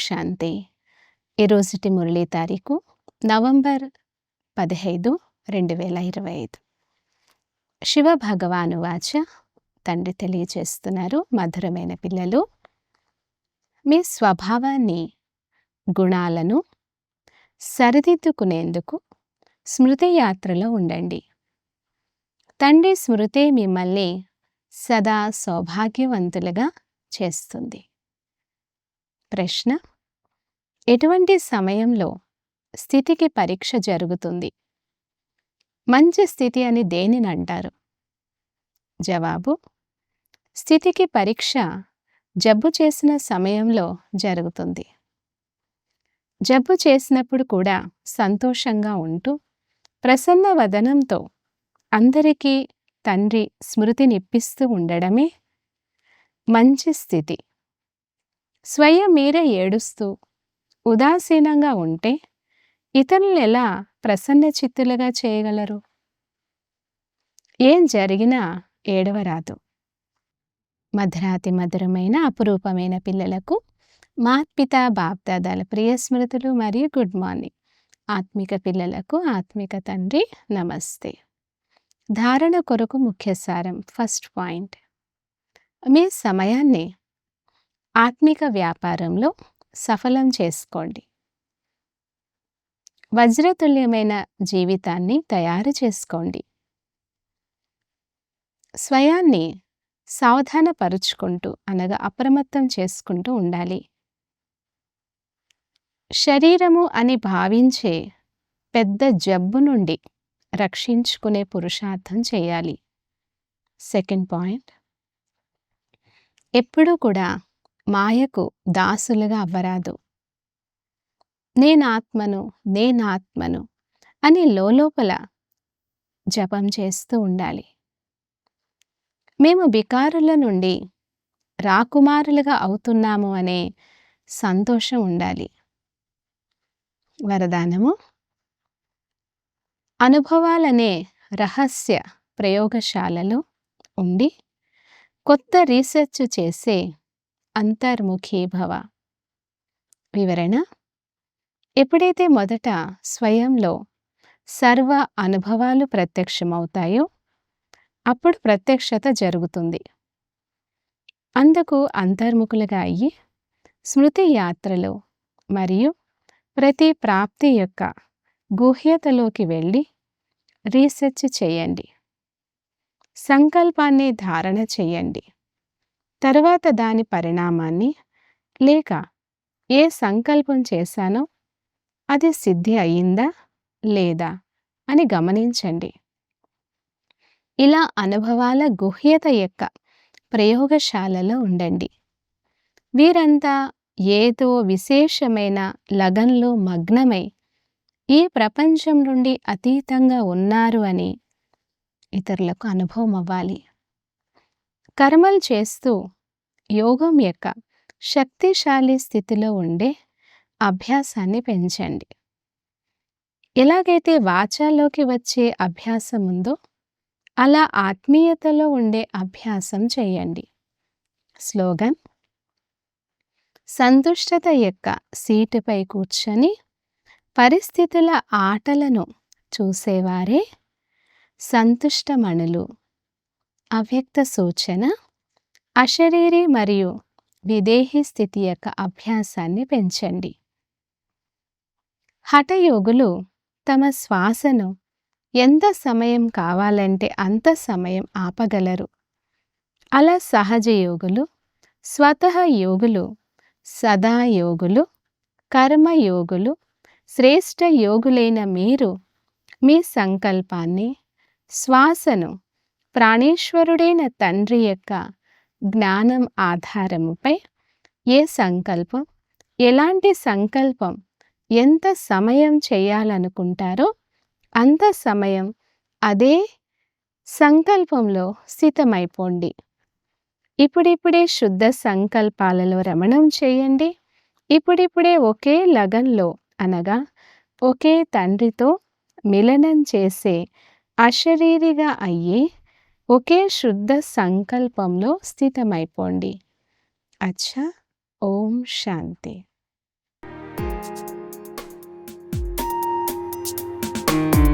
శాంతి. ఈరోజుటి మురళీ తారీఖు నవంబర్ పదిహైదు రెండు వేల ఇరవై ఐదు. శివ భగవాను వాచ తండ్రి తెలియజేస్తున్నారు మధురమైన పిల్లలు. మీ స్వభావాన్ని గుణాలను సరిదిద్దుకునేందుకు స్మృతి యాత్రలో ఉండండి. తండ్రి స్మృతే మిమ్మల్ని సదా సౌభాగ్యవంతులుగా చేస్తుంది. ప్రశ్న ఎటువంటి సమయంలో స్థితికి పరీక్ష జరుగుతుంది? మంచి స్థితి అని దేనిని అంటారు? జవాబు స్థితికి పరీక్ష జబ్బు చేసిన సమయంలో జరుగుతుంది. జబ్బు చేసినప్పుడు కూడా సంతోషంగా ఉంటూ ప్రసన్న వదనంతో అందరికీ తండ్రి స్మృతినిప్పిస్తూ ఉండడమే మంచి స్థితి. స్వయం మీరే ఏడుస్తూ ఉదాసీనంగా ఉంటే ఇతరులను ఎలా ప్రసన్న చిత్తులుగా చేయగలరు? ఏం జరిగినా ఏడవరాదు. మధురాతి మధురమైన అపురూపమైన పిల్లలకు మాత్పిత బాప్దాదాల ప్రియ స్మృతులు మరియు గుడ్ మార్నింగ్. ఆత్మిక పిల్లలకు ఆత్మిక తండ్రి నమస్తే. ధారణ కొరకు ముఖ్య సారం ఫస్ట్ పాయింట్. మీ సమయాన్ని ఆత్మిక వ్యాపారంలో సఫలం చేసుకోండి. వజ్రతుల్యమైన జీవితాన్ని తయారు చేసుకోండి. స్వయాన్ని సావధానపరుచుకుంటూ అనగా అప్రమత్తం చేసుకుంటూ ఉండాలి. శరీరము అని భావించే పెద్ద జబ్బు నుండి రక్షించుకునే పురుషార్థం చేయాలి. Second point. ఎప్పుడూ కూడా మాయకు దాసులుగా అవ్వరాదు. నేనాత్మను నేనాత్మను అని లోపల జపం చేస్తూ ఉండాలి. మేము బికారుల నుండి రాకుమారులుగా అవుతున్నాము అనే సంతోషం ఉండాలి. వరదానము? అనుభవాలనే రహస్య ప్రయోగశాలలో ఉండి కొత్త రీసెర్చ్ చేసే అంతర్ముఖీ భవ. వివరణ? ఎప్పుడైతే మొదట స్వయంలో సర్వ అనుభవాలు ప్రత్యక్షమవుతాయో అప్పుడు ప్రత్యక్షత జరుగుతుంది. అందుకు అంతర్ముఖులుగా అయ్యి స్మృతి యాత్రలు మరియు ప్రతి ప్రాప్తి యొక్క గుహ్యతలోకి వెళ్ళి రీసెర్చ్ చేయండి. సంకల్పాన్ని ధారణ చేయండి. తర్వాత దాని పరిణామాన్ని లేక ఏ సంకల్పం చేశానో అది సిద్ధి అయ్యిందా లేదా అని గమనించండి. ఇలా అనుభవాల గుహ్యత యొక్క ప్రయోగశాలలో ఉండండి. వీరంతా ఏదో విశేషమైన లగన్లో మగ్నమై ఈ ప్రపంచం నుండి అతీతంగా ఉన్నారు అని ఇతరులకు అనుభవం అవ్వాలి. కర్మలు చేస్తూ యోగం యొక్క శక్తిశాలి స్థితిలో ఉండే అభ్యాసాన్ని పెంచండి. ఎలాగైతే వాచాలోకి వచ్చే అభ్యాసం ఉందో అలా ఆత్మీయతలో ఉండే అభ్యాసం చేయండి. స్లోగన్ సంతుష్టత యొక్క సీటుపై కూర్చొని పరిస్థితుల ఆటలను చూసేవారే సంతుష్టమణులు. అవ్యక్త సూచన అశరీరి మరియు విదేహీ స్థితి యొక్క అభ్యాసాన్ని పెంచండి. హఠయోగులు తమ శ్వాసను ఎంత సమయం కావాలంటే అంత సమయం ఆపగలరు. అలా సహజ యోగులు స్వతహ యోగులు సదా యోగులు కర్మయోగులు శ్రేష్ఠ యోగులైన మీరు మీ సంకల్పాన్ని శ్వాసను ప్రాణేశ్వరుడైన తండ్రి యొక్క జ్ఞానం ఆధారముపై ఏ సంకల్పం ఎలాంటి సంకల్పం ఎంత సమయం చేయాలనుకుంటారో అంత సమయం అదే సంకల్పంలో స్థితమైపోండి. ఇప్పుడిప్పుడే శుద్ధ సంకల్పాలలో రమణం చేయండి. ఇప్పుడిప్పుడే ఒకే లగన్లో అనగా ఒకే తండ్రితో మిలనం చేసే అశరీరిగా అయ్యే ఒకే శుద్ధ సంకల్పంలో స్థితమైపోండి. అచ్చా. ఓం శాంతి. thank you